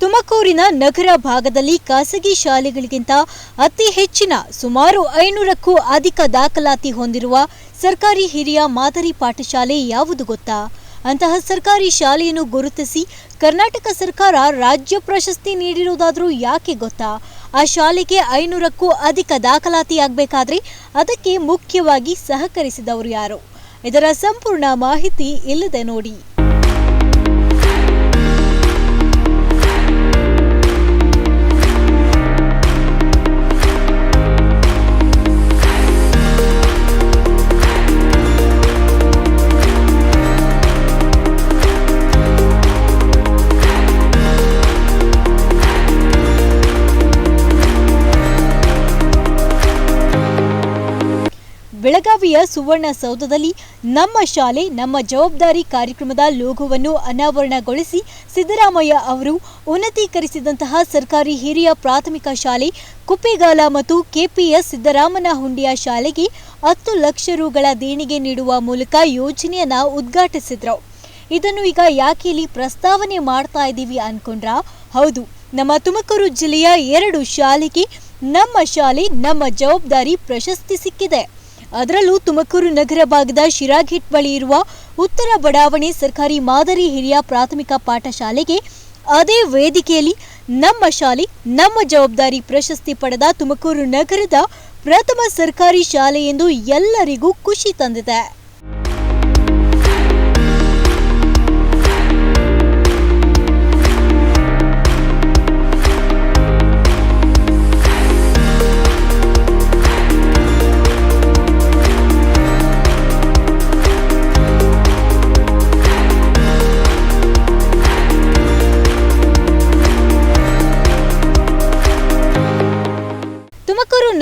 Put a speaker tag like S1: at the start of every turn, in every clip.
S1: ತುಮಕೂರಿನ ನಗರ ಭಾಗದಲ್ಲಿ ಖಾಸಗಿ ಶಾಲೆಗಳಿಗಿಂತ ಅತಿ ಹೆಚ್ಚಿನ ಸುಮಾರು ಐನೂರಕ್ಕೂ ಅಧಿಕ ದಾಖಲಾತಿ ಹೊಂದಿರುವ ಸರ್ಕಾರಿ ಹಿರಿಯ ಮಾದರಿ ಪಾಠಶಾಲೆ ಯಾವುದು ಗೊತ್ತಾ? ಅಂತಹ ಸರ್ಕಾರಿ ಶಾಲೆಯನ್ನು ಗುರುತಿಸಿ ಕರ್ನಾಟಕ ಸರ್ಕಾರ ರಾಜ್ಯ ಪ್ರಶಸ್ತಿ ನೀಡಿರುವುದಾದರೂ ಯಾಕೆ ಗೊತ್ತಾ? ಆ ಶಾಲೆಗೆ ಐನೂರಕ್ಕೂ ಅಧಿಕ ದಾಖಲಾತಿ ಆಗಬೇಕಾದ್ರೆ ಅದಕ್ಕೆ ಮುಖ್ಯವಾಗಿ ಸಹಕರಿಸಿದವರು ಯಾರು? ಇದರ ಸಂಪೂರ್ಣ ಮಾಹಿತಿ ಇಲ್ಲದೆ ನೋಡಿ. ಬೆಳಗಾವಿಯ ಸುವರ್ಣಸೌಧದಲ್ಲಿ ನಮ್ಮ ಶಾಲೆ, ನಮ್ಮ ಜವಾಬ್ದಾರಿ ಕಾರ್ಯಕ್ರಮದ ಲೋಗೋವನ್ನು ಅನಾವರಣಗೊಳಿಸಿ ಸಿದ್ದರಾಮಯ್ಯ ಅವರು ಉನ್ನತೀಕರಿಸಿದಂತಹ ಸರ್ಕಾರಿ ಹಿರಿಯ ಪ್ರಾಥಮಿಕ ಶಾಲೆ, ಕುಪ್ಪೇಗಾಲ ಮತ್ತು ಕೆಪಿಎಸ್ ಸಿದ್ದರಾಮನ ಹುಂಡಿಯ ಶಾಲೆಗೆ ಹತ್ತು ಲಕ್ಷ ರುಗಳ ದೇಣಿಗೆ ನೀಡುವ ಮೂಲಕ ಯೋಜನೆಯನ್ನ ಉದ್ಘಾಟಿಸಿದ್ರು. ಇದನ್ನು ಈಗ ಯಾಕೆ ಇಲ್ಲಿ ಪ್ರಸ್ತಾವನೆ ಮಾಡ್ತಾ ಇದ್ದೀವಿ ಅನ್ಕೊಂಡ್ರಾ? ಹೌದು, ನಮ್ಮ ತುಮಕೂರು ಜಿಲ್ಲೆಯ ಎರಡು ಶಾಲೆಗೆ ನಮ್ಮ ಶಾಲೆ, ನಮ್ಮ ಜವಾಬ್ದಾರಿ ಪ್ರಶಸ್ತಿ ಸಿಕ್ಕಿದೆ. ಅದರಲ್ಲೂ ತುಮಕೂರು ನಗರ ಭಾಗದ ಶಿರಾಘಿಟ್ ಬಳಿ ಇರುವ ಉತ್ತರ ಬಡಾವಣೆ ಸರ್ಕಾರಿ ಮಾದರಿ ಹಿರಿಯ ಪ್ರಾಥಮಿಕ ಪಾಠಶಾಲೆಗೆ ಅದೇ ವೇದಿಕೆಯಲ್ಲಿ ನಮ್ಮ ಶಾಲೆ, ನಮ್ಮ ಜವಾಬ್ದಾರಿ ಪ್ರಶಸ್ತಿ ಪಡೆದ ತುಮಕೂರು ನಗರದ ಪ್ರಥಮ ಸರ್ಕಾರಿ ಶಾಲೆ ಎಂದು ಎಲ್ಲರಿಗೂ ಖುಷಿ ತಂದಿದೆ.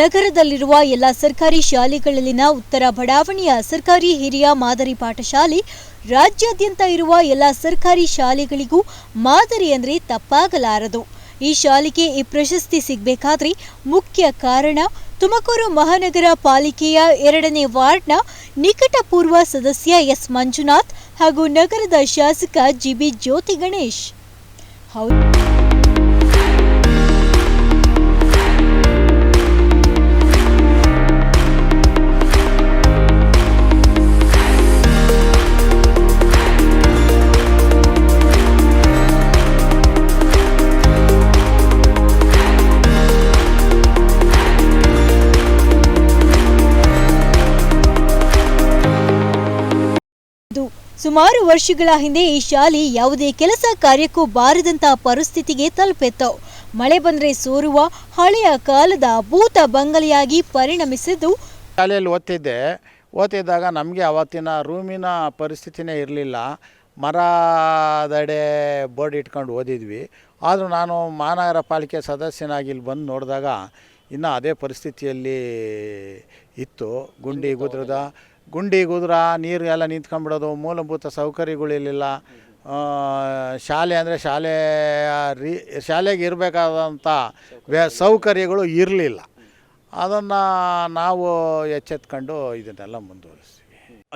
S1: ನಗರದಲ್ಲಿರುವ ಎಲ್ಲ ಸರ್ಕಾರಿ ಶಾಲೆಗಳಲ್ಲಿನ ಉತ್ತರ ಬಡಾವಣೆಯ ಸರ್ಕಾರಿ ಹಿರಿಯ ಮಾದರಿ ಪಾಠಶಾಲೆ, ರಾಜ್ಯಾದ್ಯಂತ ಇರುವ ಎಲ್ಲ ಸರ್ಕಾರಿ ಶಾಲೆಗಳಿಗೂ ಮಾದರಿ ಅಂದರೆ ತಪ್ಪಾಗಲಾರದು. ಈ ಶಾಲೆಗೆ ಈ ಪ್ರಶಸ್ತಿ ಸಿಗಬೇಕಾದ್ರೆ ಮುಖ್ಯ ಕಾರಣ, ತುಮಕೂರು ಮಹಾನಗರ ಪಾಲಿಕೆಯ ಎರಡನೇ ವಾರ್ಡ್ನ ನಿಕಟಪೂರ್ವ ಸದಸ್ಯ ಎಸ್. ಮಂಜುನಾಥ್ ಹಾಗೂ ನಗರದ ಶಾಸಕ ಜಿಬಿ ಜ್ಯೋತಿ ಗಣೇಶ್. ಹೌದು. ಸುಮಾರು ವರ್ಷಗಳ ಹಿಂದೆ ಈ ಶಾಲೆ ಯಾವುದೇ ಕೆಲಸ ಕಾರ್ಯಕ್ಕೂ ಬಾರದಂತಹ ಪರಿಸ್ಥಿತಿಗೆ ತಲುಪಿತ್ತು. ಮಳೆ ಬಂದರೆ ಸೋರುವ, ಹಳೆಯ ಕಾಲದ ಭೂತ ಬಂಗಲೆಯಾಗಿ ಪರಿಣಮಿಸಿದ್ದು
S2: ಶಾಲೆಯಲ್ಲಿ ಓದ್ತಿದ್ದೆ. ಓದ್ತಿದ್ದಾಗ ನಮಗೆ ಅವತ್ತಿನ ರೂಮಿನ ಪರಿಸ್ಥಿತಿನೇ ಇರಲಿಲ್ಲ. ಮರದಡೆ ಬೋರ್ಡ್ ಇಟ್ಕೊಂಡು ಓದಿದ್ವಿ. ಆದರೂ ನಾನು ಮಹಾನಗರ ಪಾಲಿಕೆ ಸದಸ್ಯನಾಗಿ ಇಲ್ಲಿ ಬಂದು ನೋಡಿದಾಗ ಇನ್ನೂ ಅದೇ ಪರಿಸ್ಥಿತಿಯಲ್ಲಿ ಇತ್ತು. ಗುಂಡಿ, ಗುದ್ರದ ಗುಂಡಿ ಗುದ್ರ ನೀರು ಎಲ್ಲ ನಿಂತ್ಕೊಂಡ್ಬಿಡೋದು, ಮೂಲಭೂತ ಸೌಕರ್ಯಗಳಿರಲಿಲ್ಲ. ಶಾಲೆ ಅಂದರೆ ಶಾಲೆ, ರೀ, ಶಾಲೆಗೆ ಇರಬೇಕಾದಂಥ ವ್ಯ, ಸೌಕರ್ಯಗಳು ಇರಲಿಲ್ಲ. ಅದನ್ನು ನಾವು ಎಚ್ಚೆತ್ಕೊಂಡು ಇದನ್ನೆಲ್ಲ ಮುಂದುವರಿಸಿ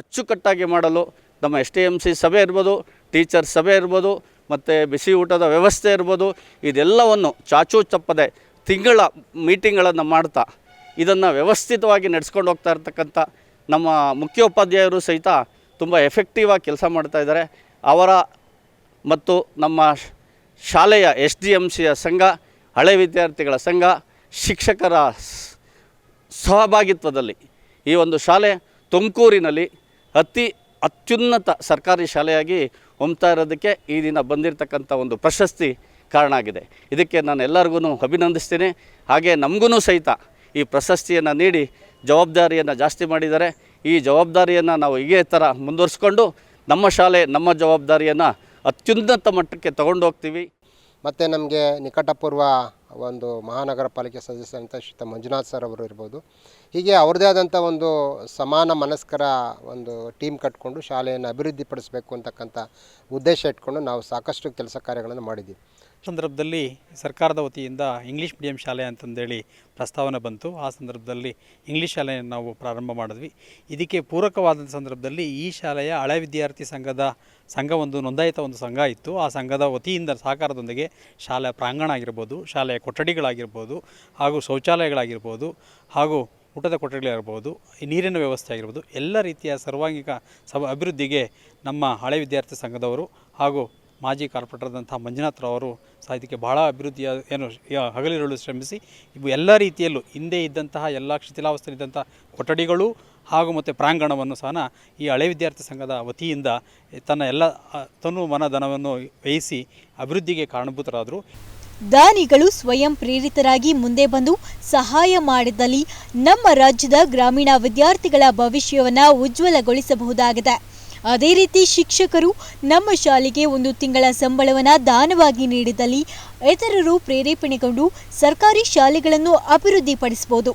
S3: ಅಚ್ಚುಕಟ್ಟಾಗಿ ಮಾಡಲು ನಮ್ಮ ಎಸ್ ಟಿ ಎಂ ಸಿ ಸಭೆ ಇರ್ಬೋದು, ಟೀಚರ್ ಸಭೆ ಇರ್ಬೋದು, ಮತ್ತು ಬಿಸಿ ಊಟದ ವ್ಯವಸ್ಥೆ ಇರ್ಬೋದು, ಇದೆಲ್ಲವನ್ನು ಚಾಚೂ ತಪ್ಪದೆ ತಿಂಗಳ ಮೀಟಿಂಗ್ಗಳನ್ನು ಮಾಡ್ತಾ ಇದನ್ನು ವ್ಯವಸ್ಥಿತವಾಗಿ ನಡೆಸ್ಕೊಂಡು ಹೋಗ್ತಾ ಇರ್ತಕ್ಕಂಥ ನಮ್ಮ ಮುಖ್ಯೋಪಾಧ್ಯಾಯರು ಸಹಿತ ತುಂಬ ಎಫೆಕ್ಟಿವ್ ಆಗಿ ಕೆಲಸ ಮಾಡ್ತಾ ಇದ್ದಾರೆ. ಅವರ ಮತ್ತು ನಮ್ಮ ಶಾಲೆಯ ಎಸ್ ಡಿ ಎಂ ಸಿಯ ಸಂಘ, ಹಳೆ ವಿದ್ಯಾರ್ಥಿಗಳ ಸಂಘ, ಶಿಕ್ಷಕರ ಸಹಭಾಗಿತ್ವದಲ್ಲಿ ಈ ಒಂದು ಶಾಲೆ ತುಮಕೂರಿನಲ್ಲಿ ಅತಿ ಅತ್ಯುನ್ನತ ಸರ್ಕಾರಿ ಶಾಲೆಯಾಗಿ ಹೊಮ್ತಾ ಇರೋದಕ್ಕೆ ಈ ದಿನ ಬಂದಿರತಕ್ಕಂಥ ಒಂದು ಪ್ರಶಸ್ತಿ ಕಾರಣ ಆಗಿದೆ. ಇದಕ್ಕೆ ನಾನು ಎಲ್ಲರಿಗೂ ಅಭಿನಂದಿಸ್ತೀನಿ. ಹಾಗೆ ನಮಗೂ ಸಹಿತ ಈ ಪ್ರಶಸ್ತಿಯನ್ನು ನೀಡಿ ಜವಾಬ್ದಾರಿಯನ್ನು ಜಾಸ್ತಿ ಮಾಡಿದ್ದಾರೆ. ಈ ಜವಾಬ್ದಾರಿಯನ್ನು ನಾವು ಹೀಗೆ ಥರ ಮುಂದುವರಿಸ್ಕೊಂಡು ನಮ್ಮ ಶಾಲೆ ನಮ್ಮ ಜವಾಬ್ದಾರಿಯನ್ನು ಅತ್ಯುನ್ನತ ಮಟ್ಟಕ್ಕೆ ತಗೊಂಡು ಹೋಗ್ತೀವಿ.
S4: ಮತ್ತು ನಮಗೆ ನಿಕಟಪೂರ್ವ ಒಂದು ಮಹಾನಗರ ಪಾಲಿಕೆ ಸದಸ್ಯರಂತ ಶ್ರೀತ ಮಂಜುನಾಥ್ ಸರ್ ಅವರು ಇರ್ಬೋದು. ಹೀಗೆ ಅವ್ರದ್ದೇ ಆದಂಥ ಒಂದು ಸಮಾನ ಮನಸ್ಕರ ಒಂದು ಟೀಮ್ ಕಟ್ಕೊಂಡು ಶಾಲೆಯನ್ನು ಅಭಿವೃದ್ಧಿಪಡಿಸಬೇಕು ಅಂತಕ್ಕಂಥ ಉದ್ದೇಶ ಇಟ್ಕೊಂಡು ನಾವು ಸಾಕಷ್ಟು ಕೆಲಸ ಕಾರ್ಯಗಳನ್ನು ಮಾಡಿದ್ದೀವಿ.
S5: ಸಂದರ್ಭದಲ್ಲಿ ಸರ್ಕಾರದ ವತಿಯಿಂದ ಇಂಗ್ಲೀಷ್ ಮೀಡಿಯಂ ಶಾಲೆ ಅಂತಂದೇಳಿ ಪ್ರಸ್ತಾವನೆ ಬಂತು. ಆ ಸಂದರ್ಭದಲ್ಲಿ ಇಂಗ್ಲೀಷ್ ಶಾಲೆಯನ್ನು ನಾವು ಪ್ರಾರಂಭ ಮಾಡಿದ್ವಿ. ಇದಕ್ಕೆ ಪೂರಕವಾದ ಸಂದರ್ಭದಲ್ಲಿ ಈ ಶಾಲೆಯ ಹಳೆ ವಿದ್ಯಾರ್ಥಿ ಸಂಘದ ಸಂಘ ಒಂದು ನೋಂದಾಯಿತ ಒಂದು ಸಂಘ ಇತ್ತು. ಆ ಸಂಘದ ವತಿಯಿಂದ ಸಹಕಾರದೊಂದಿಗೆ ಶಾಲೆಯ ಪ್ರಾಂಗಣ ಆಗಿರ್ಬೋದು, ಶಾಲೆಯ ಕೊಠಡಿಗಳಾಗಿರ್ಬೋದು ಹಾಗೂ ಶೌಚಾಲಯಗಳಾಗಿರ್ಬೋದು ಹಾಗೂ ಊಟದ ಕೊಠಡಿಗಳಿರ್ಬೋದು ನೀರಿನ ವ್ಯವಸ್ಥೆ ಆಗಿರ್ಬೋದು, ಎಲ್ಲ ರೀತಿಯ ಸರ್ವಾಂಗಿಕ ಸಬ ಅಭಿವೃದ್ಧಿಗೆ ನಮ್ಮ ಹಳೆ ವಿದ್ಯಾರ್ಥಿ ಸಂಘದವರು ಹಾಗೂ ಮಾಜಿ ಕಾರ್ಪೊರೇಟರ್ದಂಥ ಮಂಜುನಾಥ್ರವರು ಸಹ ಇದಕ್ಕೆ ಭಾಳ ಅಭಿವೃದ್ಧಿಯ ಏನು ಹಗಲಿರುಳು ಶ್ರಮಿಸಿ, ಇವು ಎಲ್ಲ ರೀತಿಯಲ್ಲೂ ಹಿಂದೆ ಇದ್ದಂತಹ ಎಲ್ಲ ಶಿಥಿಲಾವಸ್ಥೆಯಲ್ಲಿದ್ದಂಥ ಕೊಠಡಿಗಳು ಹಾಗೂ ಮತ್ತು ಪ್ರಾಂಗಣವನ್ನು ಸಹ ಈ ಹಳೆ ವಿದ್ಯಾರ್ಥಿ ಸಂಘದ ವತಿಯಿಂದ ತನ್ನ ಎಲ್ಲ ತನು ಮನ ವಹಿಸಿ ಅಭಿವೃದ್ಧಿಗೆ ಕಾರಣಭೂತರಾದರು.
S1: ದಾನಿಗಳು ಸ್ವಯಂ ಪ್ರೇರಿತರಾಗಿ ಮುಂದೆ ಬಂದು ಸಹಾಯ ಮಾಡಿದಲ್ಲಿ ನಮ್ಮ ರಾಜ್ಯದ ಗ್ರಾಮೀಣ ವಿದ್ಯಾರ್ಥಿಗಳ ಭವಿಷ್ಯವನ್ನು ಉಜ್ವಲಗೊಳಿಸಬಹುದಾಗಿದೆ. ಅದೇ ರೀತಿ ಶಿಕ್ಷಕರು ನಮ್ಮ ಶಾಲೆಗೆ ಒಂದು ತಿಂಗಳ ಸಂಬಳವನ್ನು ದಾನವಾಗಿ ನೀಡಿದಲ್ಲಿ ಇತರರು ಪ್ರೇರೇಪಣೆಗೊಂಡು ಸರ್ಕಾರಿ ಶಾಲೆಗಳನ್ನು ಅಭಿವೃದ್ಧಿಪಡಿಸಬಹುದು.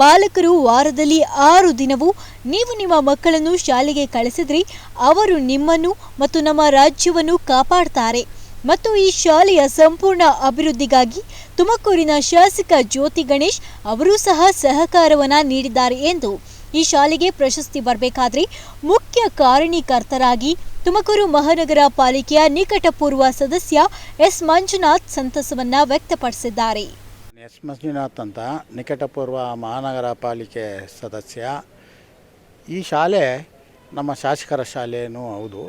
S1: ಪಾಲಕರು ವಾರದಲ್ಲಿ ಆರು ದಿನವೂ ನೀವು ನಿಮ್ಮ ಮಕ್ಕಳನ್ನು ಶಾಲೆಗೆ ಕಳಿಸಿದರೆ ಅವರು ನಿಮ್ಮನ್ನು ಮತ್ತು ನಮ್ಮ ರಾಜ್ಯವನ್ನು ಕಾಪಾಡ್ತಾರೆ. ಮತ್ತು ಈ ಶಾಲೆಯ ಸಂಪೂರ್ಣ ಅಭಿವೃದ್ಧಿಗಾಗಿ ತುಮಕೂರಿನ ಶಾಸಕ ಜ್ಯೋತಿ ಗಣೇಶ್ ಅವರೂ ಸಹ ಸಹಕಾರವನ್ನು ನೀಡಿದ್ದಾರೆ ಎಂದು ಈ ಶಾಲೆಗೆ ಪ್ರಶಸ್ತಿ ಬರಬೇಕಾದ್ರೆ ಮುಖ್ಯ ಕಾರಣೀಕರ್ತರಾಗಿ ತುಮಕೂರು ಮಹಾನಗರ ಪಾಲಿಕೆಯ ನಿಕಟಪೂರ್ವ ಸದಸ್ಯ ಎಸ್ ಮಂಜುನಾಥ್ ಸಂತಸವನ್ನ ವ್ಯಕ್ತಪಡಿಸಿದ್ದಾರೆ.
S2: ಎಸ್ ಮಂಜುನಾಥ್ ಅಂತ ನಿಕಟಪೂರ್ವ ಮಹಾನಗರ ಪಾಲಿಕೆ ಸದಸ್ಯ. ಈ ಶಾಲೆ ನಮ್ಮ ಶಾಸಕರ ಶಾಲೆಯೂ ಹೌದು.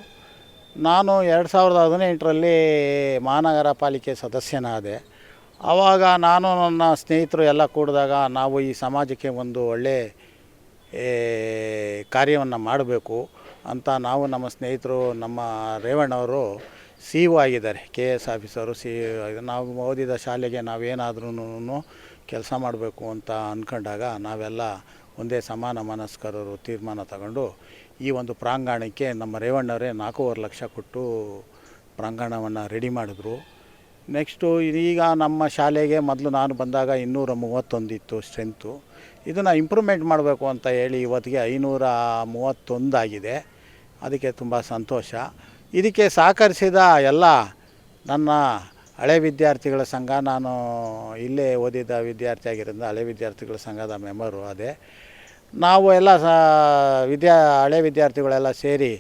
S2: ನಾನು ಎರಡು ಸಾವಿರದ ಹದಿನೆಂಟರಲ್ಲಿ ಮಹಾನಗರ ಪಾಲಿಕೆ ಸದಸ್ಯನಾದೆ. ಆವಾಗ ನಾನು ನನ್ನ ಸ್ನೇಹಿತರು ಎಲ್ಲ ಕೂಡಿದಾಗ ನಾವು ಈ ಸಮಾಜಕ್ಕೆ ಒಂದು ಒಳ್ಳೆ ಕಾರ್ಯವನ್ನು ಮಾಡಬೇಕು ಅಂತ ನಾವು ನಮ್ಮ ಸ್ನೇಹಿತರು, ನಮ್ಮ ರೇವಣ್ಣವರು ಸಿ ಒ ಆಗಿದ್ದಾರೆ, ಕೆ ಎಸ್ ಆಫೀಸರು ಸಿ ನಾವು ಓದಿದ ಶಾಲೆಗೆ ನಾವೇನಾದ್ರೂ ಕೆಲಸ ಮಾಡಬೇಕು ಅಂತ ಅಂದ್ಕೊಂಡಾಗ ನಾವೆಲ್ಲ ಒಂದೇ ಸಮಾನ ಮನಸ್ಕರರು ತೀರ್ಮಾನ ತಗೊಂಡು ಈ ಒಂದು ಪ್ರಾಂಗಣಕ್ಕೆ ನಮ್ಮ ರೇವಣ್ಣವರೇ ನಾಲ್ಕೂವರೆ ಲಕ್ಷ ಕೊಟ್ಟು ಪ್ರಾಂಗಣವನ್ನು ರೆಡಿ ಮಾಡಿದ್ರು. ನೆಕ್ಸ್ಟು ಈಗ ನಮ್ಮ ಶಾಲೆಗೆ ಮೊದಲು ನಾನು ಬಂದಾಗ ಇನ್ನೂರ ಮೂವತ್ತೊಂದಿತ್ತು ಸ್ಟ್ರೆಂತು. ಇದನ್ನು ಇಂಪ್ರೂವ್ಮೆಂಟ್ ಮಾಡಬೇಕು ಅಂತ ಹೇಳಿ ಇವತ್ತಿಗೆ ಐನೂರ ಮೂವತ್ತೊಂದಾಗಿದೆ ಅದಕ್ಕೆ ತುಂಬ ಸಂತೋಷ. ಇದಕ್ಕೆ ಸಹಕರಿಸಿದ ಎಲ್ಲ ನನ್ನ ಹಳೆ ವಿದ್ಯಾರ್ಥಿಗಳ ಸಂಘ, ನಾನು ಇಲ್ಲೇ ಓದಿದ ವಿದ್ಯಾರ್ಥಿ ಆಗಿರೋದ್ರಿಂದ ಹಳೆ ವಿದ್ಯಾರ್ಥಿಗಳ ಸಂಘದ ಮೆಂಬರು ಅದೇ. ನಾವು ಎಲ್ಲ ಸ, ವಿದ್ಯಾ, ಹಳೆ ವಿದ್ಯಾರ್ಥಿಗಳೆಲ್ಲ ಸೇರಿ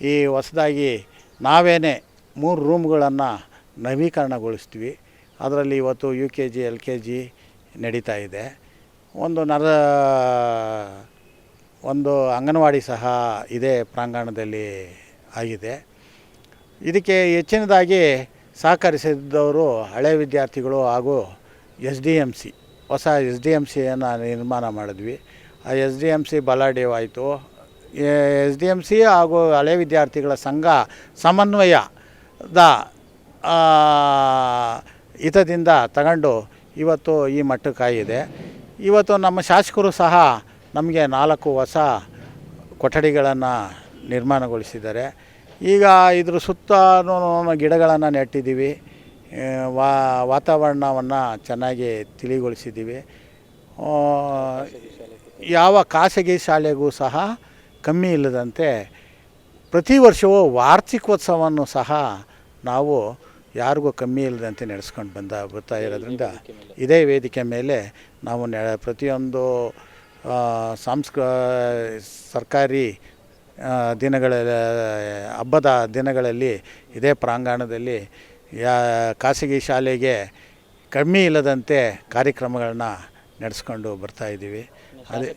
S2: ಈ ಹೊಸದಾಗಿ ನಾವೇನೇ ಮೂರು ರೂಮ್ಗಳನ್ನು ನವೀಕರಣಗೊಳಿಸ್ತೀವಿ. ಅದರಲ್ಲಿ ಇವತ್ತು U K G L K G ನಡೀತಾ ಇದೆ. ಒಂದು ನರ, ಒಂದು ಅಂಗನವಾಡಿ ಸಹ ಇದೇ ಪ್ರಾಂಗಣದಲ್ಲಿ ಆಗಿದೆ. ಇದಕ್ಕೆ ಹೆಚ್ಚಿನದಾಗಿ ಸಹಕರಿಸಿದ್ದವರು ಹಳೆ ವಿದ್ಯಾರ್ಥಿಗಳು ಹಾಗೂ ಎಸ್ ಡಿ ಎಂ ಸಿ, ಹೊಸ ಎಸ್ ಡಿ ಎಂ ಸಿಯನ್ನು ನಿರ್ಮಾಣ ಮಾಡಿದ್ವಿ. ಆ ಎಸ್ ಡಿ ಎಂ ಸಿ ಬಲಾಢ್ಯವಾಯಿತು. ಎಸ್ ಡಿ ಎಂ ಸಿ ಹಾಗೂ ಹಳೆ ವಿದ್ಯಾರ್ಥಿಗಳ ಸಂಘ ಸಮನ್ವಯದ ಹಿತದಿಂದ ತಗೊಂಡು ಇವತ್ತು ಈ ಮಟ್ಟಕ್ಕಾಗಿದೆ. ಇವತ್ತು ನಮ್ಮ ಶಾಸಕರು ಸಹ ನಮಗೆ ನಾಲ್ಕು ಹೊಸ ಕೊಠಡಿಗಳನ್ನು ನಿರ್ಮಾಣಗೊಳಿಸಿದ್ದಾರೆ. ಈಗ ಇದ್ರ ಸುತ್ತ ಗಿಡಗಳನ್ನು ನೆಟ್ಟಿದ್ದೀವಿ. ವಾ, ವಾತಾವರಣವನ್ನು ಚೆನ್ನಾಗಿ ತಿಳಿಗೊಳಿಸಿದ್ದೀವಿ. ಯಾವ ಖಾಸಗಿ ಶಾಲೆಗೂ ಸಹ ಕಮ್ಮಿ ಇಲ್ಲದಂತೆ ಪ್ರತಿ ವರ್ಷವೂ ವಾರ್ಷಿಕೋತ್ಸವವನ್ನು ಸಹ ನಾವು ಯಾರಿಗೂ ಕಮ್ಮಿ ಇಲ್ಲದಂತೆ ನಡೆಸ್ಕೊಂಡು ಬಂದ ಬರ್ತಾ ಇರೋದ್ರಿಂದ ಇದೇ ವೇದಿಕೆ ಮೇಲೆ ನಾವು ನೆ ಪ್ರತಿಯೊಂದು ಸಾಂಸ್ಕ ಸರ್ಕಾರಿ ದಿನಗಳ ಹಬ್ಬದ ದಿನಗಳಲ್ಲಿ ಇದೇ ಪ್ರಾಂಗಣದಲ್ಲಿ ಯಾ ಖಾಸಗಿ ಶಾಲೆಗೆ ಕಮ್ಮಿ ಇಲ್ಲದಂತೆ ಕಾರ್ಯಕ್ರಮಗಳನ್ನ ನಡೆಸ್ಕೊಂಡು ಬರ್ತಾ ಇದ್ದೀವಿ. ಅದೇ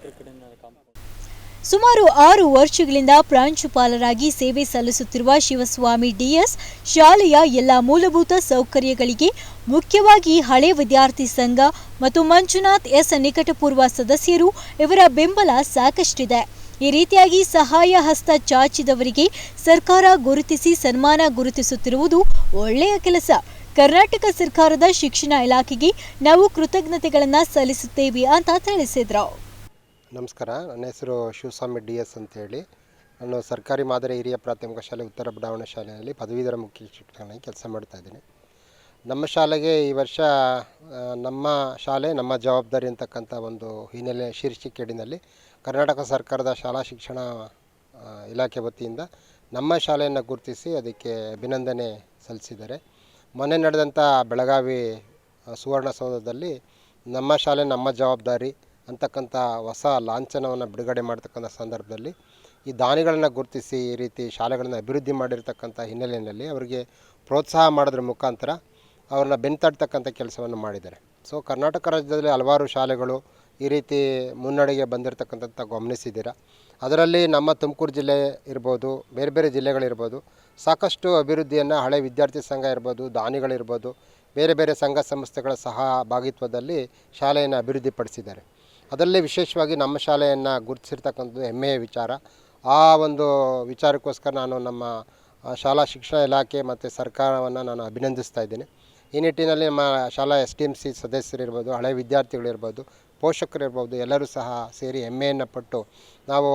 S1: ಸುಮಾರು ಆರು ವರ್ಷಗಳಿಂದ ಪ್ರಾಂಶುಪಾಲರಾಗಿ ಸೇವೆ ಸಲ್ಲಿಸುತ್ತಿರುವ ಶಿವಸ್ವಾಮಿ ಡಿಎಸ್ ಶಾಲೆಯ ಎಲ್ಲ ಮೂಲಭೂತ ಸೌಕರ್ಯಗಳಿಗೆ ಮುಖ್ಯವಾಗಿ ಹಳೆ ವಿದ್ಯಾರ್ಥಿ ಸಂಘ ಮತ್ತು ಮಂಜುನಾಥ್ ಎಸ್ ನಿಕಟಪೂರ್ವ ಸದಸ್ಯರು ಇವರ ಬೆಂಬಲ ಸಾಕಷ್ಟಿದೆ. ಈ ರೀತಿಯಾಗಿ ಸಹಾಯ ಹಸ್ತ ಚಾಚಿದವರಿಗೆ ಸರ್ಕಾರ ಗುರುತಿಸಿ ಸನ್ಮಾನ ಗುರುತಿಸುತ್ತಿರುವುದು ಒಳ್ಳೆಯ ಕೆಲಸ. ಕರ್ನಾಟಕ ಸರ್ಕಾರದ ಶಿಕ್ಷಣ ಇಲಾಖೆಗೆ ನಾವು ಕೃತಜ್ಞತೆಗಳನ್ನು ಸಲ್ಲಿಸುತ್ತೇವೆ ಅಂತ ತಿಳಿಸಿದ್ರು.
S4: ನಮಸ್ಕಾರ. ನನ್ನ ಹೆಸರು ಶಿವಸ್ವಾಮಿ ಡಿ ಎಸ್ ಅಂತೇಳಿ. ನಾನು ಸರ್ಕಾರಿ ಮಾದರಿ ಹಿರಿಯ ಪ್ರಾಥಮಿಕ ಶಾಲೆ ಉತ್ತರ ಬಡಾವಣೆ ಶಾಲೆಯಲ್ಲಿ ಪದವೀಧರ ಮುಖ್ಯ ಶಿಕ್ಷಕನಾಗಿ ಕೆಲಸ ಮಾಡ್ತಾ ಇದ್ದೀನಿ. ನಮ್ಮ ಶಾಲೆಗೆ ಈ ವರ್ಷ ನಮ್ಮ ಶಾಲೆ ನಮ್ಮ ಜವಾಬ್ದಾರಿ ಅಂತಕ್ಕಂಥ ಒಂದು ಹಿನ್ನೆಲೆ ಶೀರ್ಷಿಕೆಡಿನಲ್ಲಿ ಕರ್ನಾಟಕ ಸರ್ಕಾರದ ಶಾಲಾ ಶಿಕ್ಷಣ ಇಲಾಖೆ ವತಿಯಿಂದ ನಮ್ಮ ಶಾಲೆಯನ್ನು ಗುರುತಿಸಿ ಅದಕ್ಕೆ ಅಭಿನಂದನೆ ಸಲ್ಲಿಸಿದ್ದಾರೆ. ಮೊನ್ನೆ ನಡೆದಂಥ ಬೆಳಗಾವಿ ಸುವರ್ಣಸೌಧದಲ್ಲಿ ನಮ್ಮ ಶಾಲೆ ನಮ್ಮ ಜವಾಬ್ದಾರಿ ಅಂತಕ್ಕಂಥ ಹೊಸ ಲಾಂಛನವನ್ನು ಬಿಡುಗಡೆ ಮಾಡ್ತಕ್ಕಂಥ ಸಂದರ್ಭದಲ್ಲಿ ಈ ದಾನಿಗಳನ್ನು ಗುರುತಿಸಿ ಈ ರೀತಿ ಶಾಲೆಗಳನ್ನು ಅಭಿವೃದ್ಧಿ ಮಾಡಿರ್ತಕ್ಕಂಥ ಹಿನ್ನೆಲೆಯಲ್ಲಿ ಅವರಿಗೆ ಪ್ರೋತ್ಸಾಹ ಮಾಡೋದ್ರ ಮುಖಾಂತರ ಅವ್ರನ್ನ ಬೆನ್ತಾಡ್ತಕ್ಕಂಥ ಕೆಲಸವನ್ನು ಮಾಡಿದ್ದಾರೆ. ಸೊ ಕರ್ನಾಟಕ ರಾಜ್ಯದಲ್ಲಿ ಹಲವಾರು ಶಾಲೆಗಳು ಈ ರೀತಿ ಮುನ್ನಡೆಗೆ ಬಂದಿರತಕ್ಕಂಥ ಗಮನಿಸಿದ್ದೀರಾ? ಅದರಲ್ಲಿ ನಮ್ಮ ತುಮಕೂರು ಜಿಲ್ಲೆ ಇರ್ಬೋದು, ಬೇರೆ ಬೇರೆ ಜಿಲ್ಲೆಗಳಿರ್ಬೋದು ಸಾಕಷ್ಟು ಅಭಿವೃದ್ಧಿಯನ್ನು ಹಳೆ ವಿದ್ಯಾರ್ಥಿ ಸಂಘ ಇರ್ಬೋದು ದಾನಿಗಳಿರ್ಬೋದು ಬೇರೆ ಬೇರೆ ಸಂಘ ಸಂಸ್ಥೆಗಳ ಸಹ ಭಾಗಿತ್ವದಲ್ಲಿ ಶಾಲೆಯನ್ನು ಅಭಿವೃದ್ಧಿಪಡಿಸಿದ್ದಾರೆ. ಅದರಲ್ಲಿ ವಿಶೇಷವಾಗಿ ನಮ್ಮ ಶಾಲೆಯನ್ನು ಗುರುತಿಸಿರ್ತಕ್ಕಂಥದ್ದು ಹೆಮ್ಮೆಯ ವಿಚಾರ. ಆ ಒಂದು ವಿಚಾರಕ್ಕೋಸ್ಕರ ನಾನು ನಮ್ಮ ಶಾಲಾ ಶಿಕ್ಷಣ ಇಲಾಖೆ ಮತ್ತು ಸರ್ಕಾರವನ್ನು ನಾನು ಅಭಿನಂದಿಸ್ತಾ ಇದ್ದೀನಿ. ಈ ನಿಟ್ಟಿನಲ್ಲಿ ನಮ್ಮ ಶಾಲಾ ಎಸ್ ಟಿ ಎಂ ಸಿ ಸದಸ್ಯರಿರ್ಬೋದು, ಹಳೆ ವಿದ್ಯಾರ್ಥಿಗಳಿರ್ಬೋದು, ಪೋಷಕರಿರ್ಬೋದು ಎಲ್ಲರೂ ಸಹ ಸೇರಿ ಹೆಮ್ಮೆಯನ್ನು ಪಟ್ಟು ನಾವು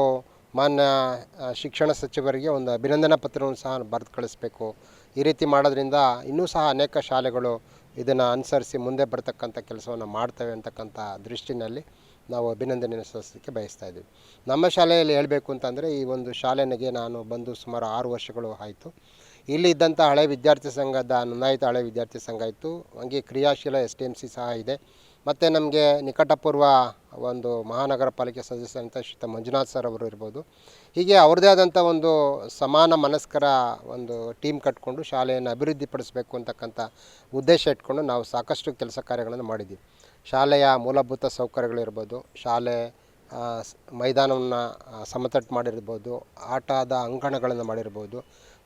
S4: ಮಾನ್ಯ ಶಿಕ್ಷಣ ಸಚಿವರಿಗೆ ಒಂದು ಅಭಿನಂದನಾ ಪತ್ರವನ್ನು ಸಹ ಬರೆದು ಕಳಿಸ್ಬೇಕು. ಈ ರೀತಿ ಮಾಡೋದ್ರಿಂದ ಇನ್ನೂ ಸಹ ಅನೇಕ ಶಾಲೆಗಳು ಇದನ್ನು ಅನುಸರಿಸಿ ಮುಂದೆ ಬರ್ತಕ್ಕಂಥ ಕೆಲಸವನ್ನು ಮಾಡ್ತವೆ ಅಂತಕ್ಕಂಥ ದೃಷ್ಟಿನಲ್ಲಿ ನಾವು ಅಭಿನಂದನೆ ಸಲ್ಲಿಸಲಿಕ್ಕೆ ಬಯಸ್ತಾ ಇದ್ದೀವಿ. ನಮ್ಮ ಶಾಲೆಯಲ್ಲಿ ಹೇಳಬೇಕು ಅಂತಂದರೆ ಈ ಒಂದು ಶಾಲೆನಿಗೆ ನಾನು ಬಂದು ಸುಮಾರು ಆರು ವರ್ಷಗಳು ಆಯಿತು. ಇಲ್ಲಿ ಇದ್ದಂಥ ಹಳೆ ವಿದ್ಯಾರ್ಥಿ ಸಂಘದ ನೋಂದಾಯಿತ ಹಳೆ ವಿದ್ಯಾರ್ಥಿ ಸಂಘ ಇತ್ತು. ಹಂಗೆ ಕ್ರಿಯಾಶೀಲ ಎಸ್ ಟಿ ಎಂ ಸಿ ಸಹ ಇದೆ. ಮತ್ತು ನಮಗೆ ನಿಕಟಪೂರ್ವ ಒಂದು ಮಹಾನಗರ ಪಾಲಿಕೆ ಸದಸ್ಯರಂತ ಶ್ರೀತ ಮಂಜುನಾಥ್ ಸರ್ ಅವರು ಇರ್ಬೋದು. ಹೀಗೆ ಅವ್ರದ್ದೇ ಆದಂಥ ಒಂದು ಸಮಾನ ಮನಸ್ಕರ ಒಂದು ಟೀಮ್ ಕಟ್ಕೊಂಡು ಶಾಲೆಯನ್ನು ಅಭಿವೃದ್ಧಿಪಡಿಸಬೇಕು ಅಂತಕ್ಕಂಥ ಉದ್ದೇಶ ಇಟ್ಕೊಂಡು ನಾವು ಸಾಕಷ್ಟು ಕೆಲಸ ಕಾರ್ಯಗಳನ್ನು ಮಾಡಿದ್ದೀವಿ. ಶಾಲೆಯ ಮೂಲಭೂತ ಸೌಕರ್ಯಗಳಿರ್ಬೋದು ಶಾಲೆ ಮೈದಾನವನ್ನು ಸಮತಟ್ಟು ಮಾಡಿರ್ಬೋದು, ಆಟದ ಅಂಕಣಗಳನ್ನು ಮಾಡಿರ್ಬೋದು,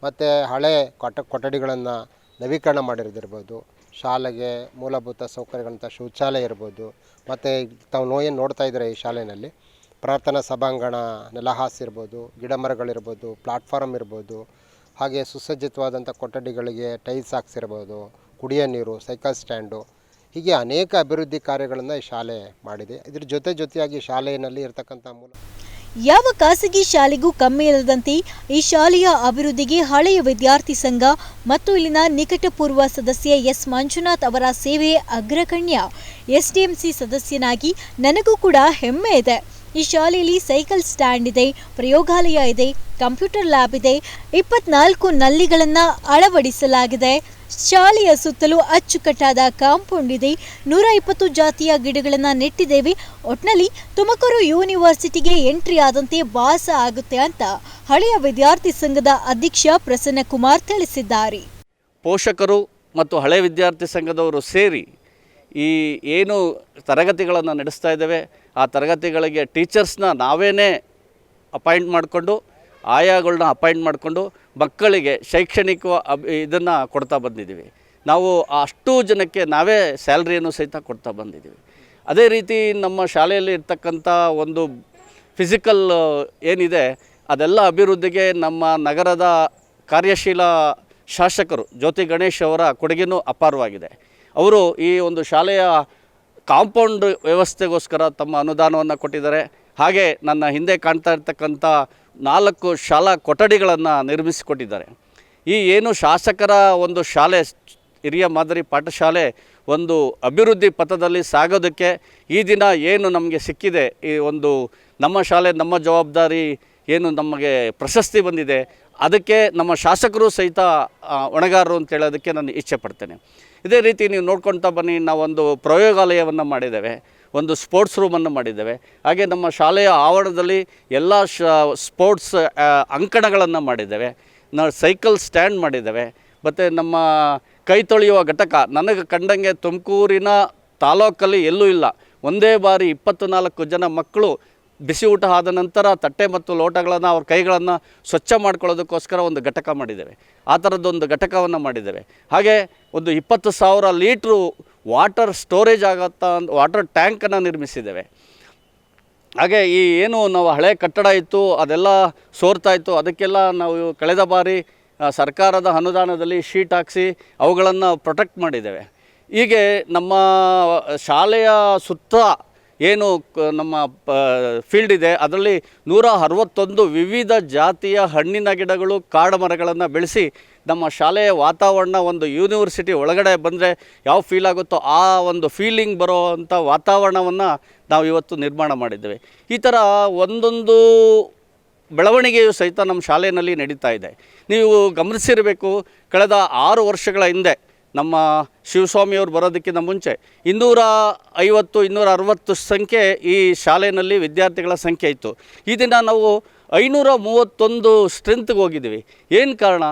S4: ಮತ್ತು ಹಳೆ ಕೊಠ, ಕೊಠಡಿಗಳನ್ನು ನವೀಕರಣ ಮಾಡಿರೋದಿರ್ಬೋದು, ಶಾಲೆಗೆ ಮೂಲಭೂತ ಸೌಕರ್ಯಗಳಂಥ ಶೌಚಾಲಯ ಇರ್ಬೋದು, ಮತ್ತು ತಾವು ನೋಯನ್ನು ನೋಡ್ತಾ ಇದ್ದಾರೆ ಈ ಶಾಲೆಯಲ್ಲಿ ಪ್ರಾರ್ಥನಾ ಸಭಾಂಗಣ ನೆಲಹಾಸಿರ್ಬೋದು ಗಿಡಮರಗಳಿರ್ಬೋದು ಪ್ಲಾಟ್ಫಾರಮ್ ಇರ್ಬೋದು, ಹಾಗೆ ಸುಸಜ್ಜಿತವಾದಂಥ ಕೊಠಡಿಗಳಿಗೆ ಟೈಲ್ಸ್ ಹಾಕ್ಸಿರ್ಬೋದು, ಕುಡಿಯೋ ನೀರು, ಸೈಕಲ್ ಸ್ಟ್ಯಾಂಡು ಹೀಗೆ ಅನೇಕ ಅಭಿವೃದ್ಧಿ ಕಾರ್ಯಗಳನ್ನು ಈ ಶಾಲೆ ಮಾಡಿದೆ. ಇದ್ರ ಜೊತೆ ಜೊತೆಯಾಗಿ ಶಾಲೆಯಲ್ಲಿ ಇರತಕ್ಕಂಥ ಮೂಲ
S1: ಯಾವ ಖಾಸಗಿ ಶಾಲೆಗೂ ಕಮ್ಮಿ ಇಲ್ಲದಂತೆ ಈ ಶಾಲೆಯ ಅಭಿವೃದ್ಧಿಗೆ ಹಳೆಯ ವಿದ್ಯಾರ್ಥಿ ಸಂಘ ಮತ್ತು ಇಲ್ಲಿನ ನಿಕಟಪೂರ್ವ ಸದಸ್ಯ ಎಸ್ ಮಂಜುನಾಥ್ ಅವರ ಸೇವೆ ಅಗ್ರಗಣ್ಯ. ಎಸ್ಡಿಎಂಸಿ ಸದಸ್ಯನಾಗಿ ನನಗೂ ಕೂಡ ಹೆಮ್ಮೆ ಇದೆ. ಈ ಶಾಲೆಯಲ್ಲಿ ಸೈಕಲ್ ಸ್ಟ್ಯಾಂಡ್ ಇದೆ, ಪ್ರಯೋಗಾಲಯ ಇದೆ, ಕಂಪ್ಯೂಟರ್ ಲ್ಯಾಬ್ ಇದೆ. ಇಪ್ಪತ್ನಾಲ್ಕು ನಲ್ಲಿಗಳನ್ನು ಅಳವಡಿಸಲಾಗಿದೆ. ಶಾಲೆಯ ಸುತ್ತಲೂ ಅಚ್ಚುಕಟ್ಟಾದ ಕಾಂಪೌಂಡ್ ಇದೆ. ನೂರ ಇಪ್ಪತ್ತು ಜಾತಿಯ ಗಿಡಗಳನ್ನು ನೆಟ್ಟಿದ್ದೇವೆ. ಒಟ್ನಲ್ಲಿ ತುಮಕೂರು ಯೂನಿವರ್ಸಿಟಿಗೆ ಎಂಟ್ರಿ ಆದಂತೆ ವಾಸ ಆಗುತ್ತೆ ಅಂತ ಹಳೆಯ ವಿದ್ಯಾರ್ಥಿ ಸಂಘದ ಅಧ್ಯಕ್ಷ ಪ್ರಸನ್ನ ಕುಮಾರ್ ತಿಳಿಸಿದ್ದಾರೆ.
S3: ಪೋಷಕರು ಮತ್ತು ಹಳೆ ವಿದ್ಯಾರ್ಥಿ ಸಂಘದವರು ಸೇರಿ ಈ ಏನು ತರಗತಿಗಳನ್ನು ನಡೆಸ್ತಾ ಇದ್ದೇವೆ. ಆ ತರಗತಿಗಳಿಗೆ ಟೀಚರ್ಸ್ನ ನಾವೇನೇ ಅಪಾಯಿಂಟ್ ಮಾಡಿಕೊಂಡು, ಆಯಾಗಳನ್ನ ಅಪಾಯಿಂಟ್ ಮಾಡಿಕೊಂಡು ಮಕ್ಕಳಿಗೆ ಶೈಕ್ಷಣಿಕ ಅಬ್ ಇದನ್ನು ಕೊಡ್ತಾ ಬಂದಿದ್ದೀವಿ. ನಾವು ಅಷ್ಟು ಜನಕ್ಕೆ ನಾವೇ ಸ್ಯಾಲ್ರಿಯನ್ನು ಸಹಿತ ಕೊಡ್ತಾ ಬಂದಿದ್ದೀವಿ. ಅದೇ ರೀತಿ ನಮ್ಮ ಶಾಲೆಯಲ್ಲಿ ಇರ್ತಕ್ಕಂಥ ಒಂದು ಫಿಸಿಕಲ್ ಏನಿದೆ, ಅದೆಲ್ಲ ಅಭಿವೃದ್ಧಿಗೆ ನಮ್ಮ ನಗರದ ಕಾರ್ಯಶೀಲ ಶಾಸಕರು ಜ್ಯೋತಿ ಗಣೇಶ್ ಅವರ ಕೊಡುಗೆನೂ ಅಪಾರವಾಗಿದೆ. ಅವರು ಈ ಒಂದು ಶಾಲೆಯ ಕಾಂಪೌಂಡ್ ವ್ಯವಸ್ಥೆಗೋಸ್ಕರ ತಮ್ಮ ಅನುದಾನವನ್ನು ಕೊಟ್ಟಿದ್ದಾರೆ. ಹಾಗೆ ನನ್ನ ಹಿಂದೆ ಕಾಣ್ತಾ ಇರ್ತಕ್ಕಂಥ ನಾಲ್ಕು ಶಾಲಾ ಕೊಠಡಿಗಳನ್ನು ನಿರ್ಮಿಸಿಕೊಟ್ಟಿದ್ದಾರೆ. ಈ ಏನು ಶಾಸಕರ ಒಂದು ಶಾಲೆ, ಹಿರಿಯ ಮಾದರಿ ಪಾಠಶಾಲೆ ಒಂದು ಅಭಿವೃದ್ಧಿ ಪಥದಲ್ಲಿ ಸಾಗೋದಕ್ಕೆ ಈ ದಿನ ಏನು ನಮಗೆ ಸಿಕ್ಕಿದೆ, ಈ ಒಂದು ನಮ್ಮ ಶಾಲೆ, ನಮ್ಮ ಜವಾಬ್ದಾರಿ ಏನು ನಮಗೆ ಪ್ರಶಸ್ತಿ ಬಂದಿದೆ, ಅದಕ್ಕೆ ನಮ್ಮ ಶಾಸಕರು ಸಹಿತ ಒಣಗಾರರು ಅಂತ ಹೇಳೋದಕ್ಕೆ ನಾನು ಇಚ್ಛೆ ಪಡ್ತೇನೆ. ಇದೇ ರೀತಿ ನೀವು ನೋಡ್ಕೊಳ್ತಾ ಬನ್ನಿ, ನಾವೊಂದು ಪ್ರಯೋಗಾಲಯವನ್ನು ಮಾಡಿದ್ದೇವೆ, ಒಂದು ಸ್ಪೋರ್ಟ್ಸ್ ರೂಮನ್ನು ಮಾಡಿದ್ದೇವೆ. ಹಾಗೆ ನಮ್ಮ ಶಾಲೆಯ ಆವರಣದಲ್ಲಿ ಎಲ್ಲ ಶ, ಸ್ಪೋರ್ಟ್ಸ್ ಅಂಕಣಗಳನ್ನು ಮಾಡಿದ್ದೇವೆ. ನಾವು ಸೈಕಲ್ ಸ್ಟ್ಯಾಂಡ್ ಮಾಡಿದ್ದೇವೆ. ಮತ್ತು ನಮ್ಮ ಕೈ ತೊಳೆಯುವ ಘಟಕ, ನನಗೆ ಕಂಡಂಗೆ ತುಮಕೂರಿನ ತಾಲೂಕಲ್ಲಿ ಎಲ್ಲೂ ಇಲ್ಲ. ಒಂದೇ ಬಾರಿ ಇಪ್ಪತ್ತು ನಾಲ್ಕು ಜನ ಮಕ್ಕಳು ಬಿಸಿ ಊಟ ಆದ ನಂತರ ತಟ್ಟೆ ಮತ್ತು ಲೋಟಗಳನ್ನು ಅವ್ರ ಕೈಗಳನ್ನು ಸ್ವಚ್ಛ ಮಾಡ್ಕೊಳ್ಳೋದಕ್ಕೋಸ್ಕರ ಒಂದು ಘಟಕ ಮಾಡಿದ್ದೇವೆ. ಆ ಥರದ್ದೊಂದು ಘಟಕವನ್ನು ಮಾಡಿದ್ದೇವೆ. ಹಾಗೆ ಒಂದು ಇಪ್ಪತ್ತು ಸಾವಿರ ಲೀಟ್ರು ವಾಟರ್ ಸ್ಟೋರೇಜ್ ಆಗತ್ತ ವಾಟರ್ ಟ್ಯಾಂಕನ್ನು ನಿರ್ಮಿಸಿದ್ದೇವೆ. ಹಾಗೆ ಈ ಏನು ನಾವು ಹಳೆ ಕಟ್ಟಡ ಇತ್ತು, ಅದೆಲ್ಲ ಸೋರ್ತಾ ಇತ್ತು, ಅದಕ್ಕೆಲ್ಲ ನಾವು ಕಳೆದ ಬಾರಿ ಸರ್ಕಾರದ ಅನುದಾನದಲ್ಲಿ ಶೀಟ್ ಹಾಕಿಸಿ ಅವುಗಳನ್ನು ಪ್ರೊಟೆಕ್ಟ್ ಮಾಡಿದ್ದೇವೆ. ಹೀಗೆ ನಮ್ಮ ಶಾಲೆಯ ಸುತ್ತ ಏನು ನಮ್ಮ ಫೀಲ್ಡ್ ಇದೆ, ಅದರಲ್ಲಿ ನೂರ ಅರವತ್ತೊಂದು ವಿವಿಧ ಜಾತಿಯ ಹಣ್ಣಿನ ಗಿಡಗಳು, ಕಾಡು ಮರಗಳನ್ನು ಬೆಳೆಸಿ ನಮ್ಮ ಶಾಲೆಯ ವಾತಾವರಣ ಒಂದು ಯೂನಿವರ್ಸಿಟಿ ಒಳಗಡೆ ಬಂದರೆ ಯಾವ ಫೀಲ್ ಆಗುತ್ತೋ ಆ ಒಂದು ಫೀಲಿಂಗ್ ಬರೋ ಅಂಥ ವಾತಾವರಣವನ್ನು ನಾವು ಇವತ್ತು ನಿರ್ಮಾಣ ಮಾಡಿದ್ದೇವೆ. ಈ ಥರ ಒಂದೊಂದು ಬೆಳವಣಿಗೆಯು ಸಹಿತ ನಮ್ಮ ಶಾಲೆಯಲ್ಲಿ ನಡೀತಾ ಇದೆ. ನೀವು ಗಮನಿಸಿರಬೇಕು, ಕಳೆದ ಆರು ವರ್ಷಗಳ ಹಿಂದೆ ನಮ್ಮ ಶಿವಸ್ವಾಮಿಯವರು ಬರೋದಕ್ಕಿಂತ ಮುಂಚೆ ಇನ್ನೂರ ಐವತ್ತು, ಇನ್ನೂರ ಅರವತ್ತು ಸಂಖ್ಯೆ ಈ ಶಾಲೆಯಲ್ಲಿ ವಿದ್ಯಾರ್ಥಿಗಳ ಸಂಖ್ಯೆ ಇತ್ತು. ಈ ದಿನ ನಾವು ಐನೂರ ಮೂವತ್ತೊಂದು ಸ್ಟ್ರೆಂತ್ಗೆ ಹೋಗಿದ್ದೀವಿ. ಏನು ಕಾರಣ?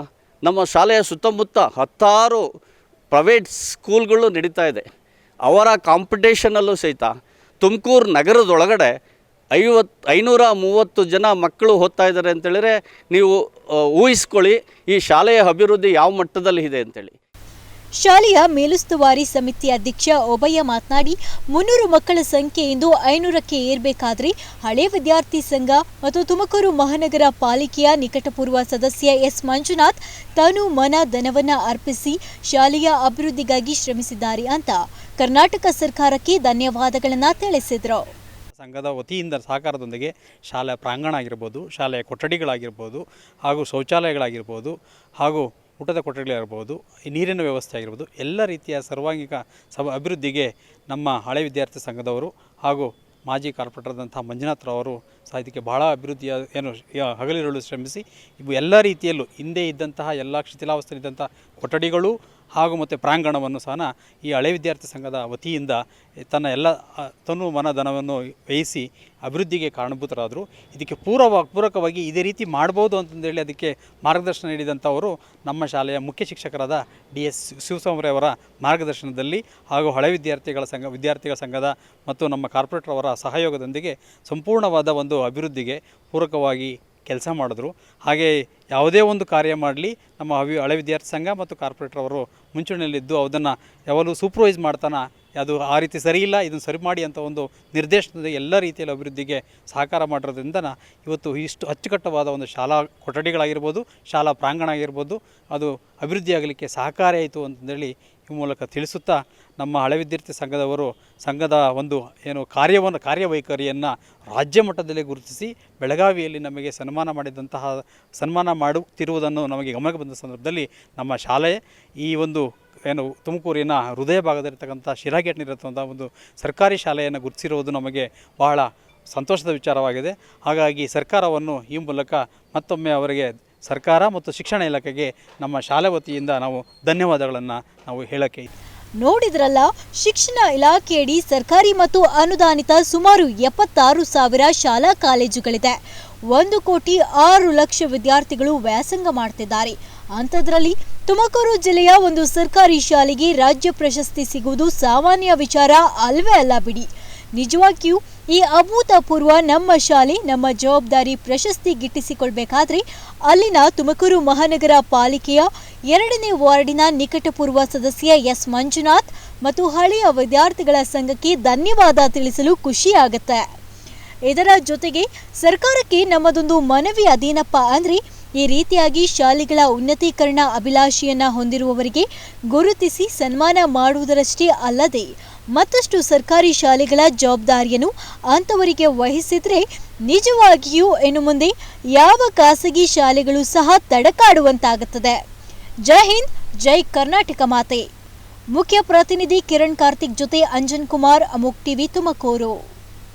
S3: ನಮ್ಮ ಶಾಲೆಯ ಸುತ್ತಮುತ್ತ ಹತ್ತಾರು ಪ್ರೈವೇಟ್ ಸ್ಕೂಲ್ಗಳು ನಡೀತಾ ಇದೆ. ಅವರ ಕಾಂಪಿಟೇಷನಲ್ಲೂ ಸಹಿತ ತುಮಕೂರು ನಗರದೊಳಗಡೆ ಐವತ್ತು ಐನೂರ ಮೂವತ್ತು ಜನ ಮಕ್ಕಳು ಓದ್ತಾ ಇದ್ದಾರೆ ಅಂತೇಳಿದರೆ ನೀವು ಊಹಿಸ್ಕೊಳ್ಳಿ, ಈ ಶಾಲೆಯ ಅಭಿವೃದ್ಧಿ ಯಾವ ಮಟ್ಟದಲ್ಲಿ ಇದೆ ಅಂತೇಳಿ.
S1: ಶಾಲೆಯ ಮೇಲುಸ್ತುವಾರಿ ಸಮಿತಿ ಅಧ್ಯಕ್ಷ ಒಬಯ್ಯ ಮಾತನಾಡಿ, ಮುನ್ನೂರು ಮಕ್ಕಳ ಸಂಖ್ಯೆ ಇಂದು ಐನೂರಕ್ಕೆ ಏರಬೇಕಾದ್ರೆ ಹಳೆ ವಿದ್ಯಾರ್ಥಿ ಸಂಘ ಮತ್ತು ತುಮಕೂರು ಮಹಾನಗರ ಪಾಲಿಕೆಯ ನಿಕಟಪೂರ್ವ ಸದಸ್ಯ ಎಸ್ ಮಂಜುನಾಥ್ ತಾನು ಮನ ಧನವನ್ನ ಅರ್ಪಿಸಿ ಶಾಲೆಯ ಅಭಿವೃದ್ಧಿಗಾಗಿ ಶ್ರಮಿಸಿದ್ದಾರೆ ಅಂತ ಕರ್ನಾಟಕ ಸರ್ಕಾರಕ್ಕೆ ಧನ್ಯವಾದಗಳನ್ನು ತಿಳಿಸಿದರು.
S5: ಸಂಘದ ವತಿಯಿಂದ ಸಹಕಾರದೊಂದಿಗೆ ಶಾಲೆಯ ಪ್ರಾಂಗಣ ಆಗಿರ್ಬೋದು, ಶಾಲೆಯ ಕೊಠಡಿಗಳಾಗಿರ್ಬೋದು ಹಾಗೂ ಶೌಚಾಲಯಗಳಾಗಿರ್ಬೋದು ಹಾಗೂ ಊಟದ ಕೊಠಡಿಗಳಿರ್ಬೋದು ನೀರಿನ ವ್ಯವಸ್ಥೆ ಆಗಿರ್ಬೋದು, ಎಲ್ಲ ರೀತಿಯ ಸರ್ವಾಂಗಿಕ ಸಭ ಅಭಿವೃದ್ಧಿಗೆ ನಮ್ಮ ಹಳೆ ವಿದ್ಯಾರ್ಥಿ ಸಂಘದವರು ಹಾಗೂ ಮಾಜಿ ಕಾರ್ಪೊರೇಟರ್ದಂಥ ಮಂಜುನಾಥ್ರವರು ಸಹ ಇದಕ್ಕೆ ಬಹಳ ಅಭಿವೃದ್ಧಿಯ ಏನು ಹಗಲಿರುಳು ಶ್ರಮಿಸಿ, ಇವು ಎಲ್ಲ ರೀತಿಯಲ್ಲೂ ಹಿಂದೆ ಇದ್ದಂತಹ ಎಲ್ಲ ಶಿಥಿಲಾವಸ್ಥೆಯಲ್ಲಿದ್ದಂಥ ಕೊಠಡಿಗಳು ಹಾಗೂ ಮತ್ತು ಪ್ರಾಂಗಣವನ್ನು ಸಹ ಈ ಹಳೆ ವಿದ್ಯಾರ್ಥಿ ಸಂಘದ ವತಿಯಿಂದ ತನ್ನ ಎಲ್ಲ ತನು ಮನಧನವನ್ನು ವ್ಯಯಿಸಿ ಅಭಿವೃದ್ಧಿಗೆ ಕಾರಣಭೂತರಾದರು. ಇದಕ್ಕೆ ಪೂರ್ವ, ಪೂರಕವಾಗಿ ಇದೇ ರೀತಿ ಮಾಡ್ಬೋದು ಅಂತಂದೇಳಿ ಅದಕ್ಕೆ ಮಾರ್ಗದರ್ಶನ ನೀಡಿದಂಥವರು ನಮ್ಮ ಶಾಲೆಯ ಮುಖ್ಯ ಶಿಕ್ಷಕರಾದ ಡಿ ಎಸ್ ಶಿವಸ್ವಾಮಿಯವರ ಮಾರ್ಗದರ್ಶನದಲ್ಲಿ ಹಾಗೂ ಹಳೆ ವಿದ್ಯಾರ್ಥಿಗಳ ಸಂಘ, ವಿದ್ಯಾರ್ಥಿಗಳ ಸಂಘದ ಮತ್ತು ನಮ್ಮ ಕಾರ್ಪೊರೇಟರ್ ಅವರ ಸಹಯೋಗದೊಂದಿಗೆ ಸಂಪೂರ್ಣವಾದ ಒಂದು ಅಭಿವೃದ್ಧಿಗೆ ಪೂರಕವಾಗಿ ಕೆಲಸ ಮಾಡಿದ್ರು. ಹಾಗೆ ಯಾವುದೇ ಒಂದು ಕಾರ್ಯ ಮಾಡಲಿ, ನಮ್ಮ ಹವಿ, ಹಳೆ ವಿದ್ಯಾರ್ಥಿ ಸಂಘ ಮತ್ತು ಕಾರ್ಪೊರೇಟರ್ ಅವರು ಮುಂಚೂಣಿಯಲ್ಲಿದ್ದು ಅದನ್ನು ಯಾವಾಗಲೂ ಸೂಪರ್ವೈಸ್ ಮಾಡ್ತಾನೆ, ಅದು ಆ ರೀತಿ ಸರಿ ಇಲ್ಲ, ಇದನ್ನು ಸರಿ ಮಾಡಿ ಅಂತ ಒಂದು ನಿರ್ದೇಶನದ ಎಲ್ಲ ರೀತಿಯಲ್ಲಿ ಅಭಿವೃದ್ಧಿಗೆ ಸಹಕಾರ ಮಾಡಿರೋದ್ರಿಂದ ಇವತ್ತು ಇಷ್ಟು ಅಚ್ಚುಕಟ್ಟವಾದ ಒಂದು ಶಾಲಾ ಕೊಠಡಿಗಳಾಗಿರ್ಬೋದು, ಶಾಲಾ ಪ್ರಾಂಗಣ ಆಗಿರ್ಬೋದು, ಅದು ಅಭಿವೃದ್ಧಿಯಾಗಲಿಕ್ಕೆ ಸಹಕಾರಿ ಆಯಿತು ಅಂತಂದೇಳಿ ಮೂಲಕ ತಿಳಿಸುತ್ತಾ ನಮ್ಮ ಹಳೆ ವಿದ್ಯಾರ್ಥಿ ಸಂಘದವರು ಸಂಘದ ಒಂದು ಏನು ಕಾರ್ಯವನ್ನು ಕಾರ್ಯವೈಖರಿಯನ್ನು ರಾಜ್ಯ ಮಟ್ಟದಲ್ಲಿ ಗುರುತಿಸಿ ಬೆಳಗಾವಿಯಲ್ಲಿ ನಮಗೆ ಸನ್ಮಾನ ಮಾಡಿದಂತಹ ಸನ್ಮಾನ ಮಾಡುತ್ತಿರುವುದನ್ನು ನಮಗೆ ಗಮನಕ್ಕೆ ಬಂದ ಸಂದರ್ಭದಲ್ಲಿ ನಮ್ಮ ಶಾಲೆ ಈ ಒಂದು ಏನು ತುಮಕೂರಿನ ಹೃದಯ ಭಾಗದಲ್ಲಿರ್ತಕ್ಕಂಥ ಶಿರಾಗೇಟ್ನಿರತಕ್ಕಂಥ ಒಂದು ಸರ್ಕಾರಿ ಶಾಲೆಯನ್ನು ಗುರುತಿಸಿರುವುದು ನಮಗೆ ಬಹಳ ಸಂತೋಷದ ವಿಚಾರವಾಗಿದೆ. ಹಾಗಾಗಿ ಸರ್ಕಾರವನ್ನು ಈ ಮೂಲಕ ಮತ್ತೊಮ್ಮೆ ಅವರಿಗೆ ಸರ್ಕಾರ ಮತ್ತು ಶಿಕ್ಷಣ ಇಲಾಖೆಗೆ ನಮ್ಮ ಶಾಲೆ ವತಿಯಿಂದ ನಾವು ಧನ್ಯವಾದಗಳನ್ನು ನಾವು ಹೇಳಕ್ಕೆ
S1: ನೋಡಿದ್ರಲ್ಲ, ಶಿಕ್ಷಣ ಇಲಾಖೆಯಡಿ ಸರ್ಕಾರಿ ಮತ್ತು ಅನುದಾನಿತ ಸುಮಾರು ಎಪ್ಪತ್ತಾರು ಸಾವಿರ ಶಾಲಾ ಕಾಲೇಜುಗಳಿದೆ. ಒಂದು ಕೋಟಿ ಆರು ಲಕ್ಷ ವಿದ್ಯಾರ್ಥಿಗಳು ವ್ಯಾಸಂಗ ಮಾಡ್ತಿದ್ದಾರೆ. ಅಂಥದ್ರಲ್ಲಿ ತುಮಕೂರು ಜಿಲ್ಲೆಯ ಒಂದು ಸರ್ಕಾರಿ ಶಾಲೆಗೆ ರಾಜ್ಯ ಪ್ರಶಸ್ತಿ ಸಿಗುವುದು ಸಾಮಾನ್ಯ ವಿಚಾರ ಅಲ್ವೇ ಅಲ್ಲ ಬಿಡಿ. ನಿಜವಾಗಿಯೂ ಈ ಅಭೂತಪೂರ್ವ ನಮ್ಮ ಶಾಲೆ, ನಮ್ಮ ಜವಾಬ್ದಾರಿ ಪ್ರಶಸ್ತಿ ಗಿಟ್ಟಿಸಿಕೊಳ್ಬೇಕಾದ್ರೆ ಅಲ್ಲಿನ ತುಮಕೂರು ಮಹಾನಗರ ಪಾಲಿಕೆಯ ಎರಡನೇ ವಾರ್ಡಿನ ನಿಕಟಪೂರ್ವ ಸದಸ್ಯ ಎಸ್ ಮಂಜುನಾಥ್ ಮತ್ತು ಹಳೆಯ ವಿದ್ಯಾರ್ಥಿಗಳ ಸಂಘಕ್ಕೆ ಧನ್ಯವಾದ ತಿಳಿಸಲು ಖುಷಿಯಾಗುತ್ತೆ. ಇದರ ಜೊತೆಗೆ ಸರ್ಕಾರಕ್ಕೆ ನಮ್ಮದೊಂದು ಮನವಿ ಅದೇನಪ್ಪ ಅಂದ್ರೆ ಈ ರೀತಿಯಾಗಿ ಶಾಲೆಗಳ ಉನ್ನತೀಕರಣ ಅಭಿಲಾಷೆಯನ್ನ ಹೊಂದಿರುವವರಿಗೆ ಗುರುತಿಸಿ ಸನ್ಮಾನ ಮಾಡುವುದರಷ್ಟೇ ಅಲ್ಲದೆ ಮತ್ತಷ್ಟು ಸರ್ಕಾರಿ ಶಾಲೆಗಳ ಜವಾಬ್ದಾರಿಯನ್ನು ಅಂಥವರಿಗೆ ವಹಿಸಿದರೆ ನಿಜವಾಗಿಯೂ ಇನ್ನು ಮುಂದೆ ಯಾವ ಖಾಸಗಿ ಶಾಲೆಗಳು ಸಹ ತಡಕಾಡುವಂತಾಗುತ್ತದೆ. ಜೈ ಹಿಂದ್, ಜೈ ಕರ್ನಾಟಕ ಮಾತೆ. ಮುಖ್ಯ ಪ್ರತಿನಿಧಿ ಕಿರಣ್ ಕಾರ್ತಿಕ್ ಜೊತೆ ಅಂಜನ್ ಕುಮಾರ್, ಅಮುಕ್ ಟಿವಿ ತುಮಕೂರು.